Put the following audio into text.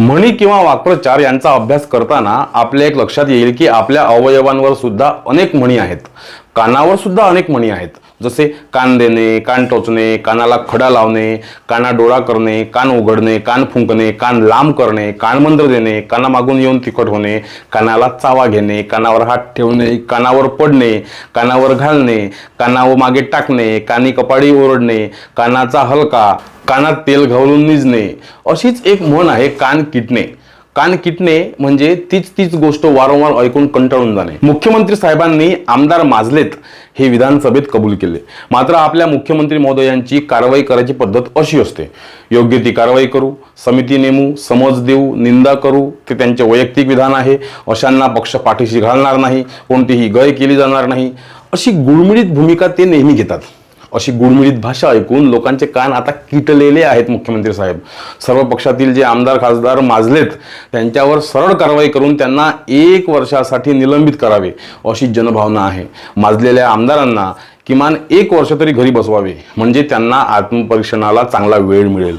म्हणी किंवा वाक्प्रचार यांचा अभ्यास करताना आपल्या एक लक्षात येईल की आपल्या अवयवांवर सुद्धा अनेक म्हणी आहेत. कानावर सुद्धा अनेक म्हणी आहेत. जसे कान देणे कान टोचणे कानाला खडा लावणे काना डोळा करणे कान उघडणे कान फुंकणे कान लांब करणे कानमंत्र देणे कानामागून येऊन तिखट होणे कानाला चावा घेणे कानावर हात ठेवणे कानावर पडणे कानावर घालणे कानावर मागे टाकणे कानी कपाडी ओरडणे कानाचा हलका कानात तेल घालून निजणे अशीच एक म्हण आहे कान किटणे. कान किटणे म्हणजे तीच तीच गोष्ट वारंवार ऐकून कंटाळून जाणे. मुख्यमंत्री साहेबांनी आमदार माजलेत हे विधानसभेत कबूल केले. मात्र आपल्या मुख्यमंत्री महोदयांची कारवाई करायची पद्धत अशी असते. योग्य ती कारवाई करू समिती नेमू समज देऊ निंदा करू ते त्यांचे वैयक्तिक विधान आहे अशांना पक्ष पाठीशी घालणार नाही कोणतीही गय केली जाणार नाही अशी गुळमिळीत भूमिका ते नेहमी घेतात. अशी गुळमिळीत भाषा ऐकून लोकांचे कान आता किटलेले आहेत मुख्यमंत्री साहेब. सर्व पक्षातील जे आमदार खासदार माजलेत त्यांच्यावर सरळ कारवाई करून त्यांना एक वर्षासाठी निलंबित करावे अशी जनभावना आहे. माजलेल्या आमदारांना किमान एक वर्ष तरी घरी बसवावे म्हणजे त्यांना आत्मपरीक्षणाला चांगला वेळ मिळेल.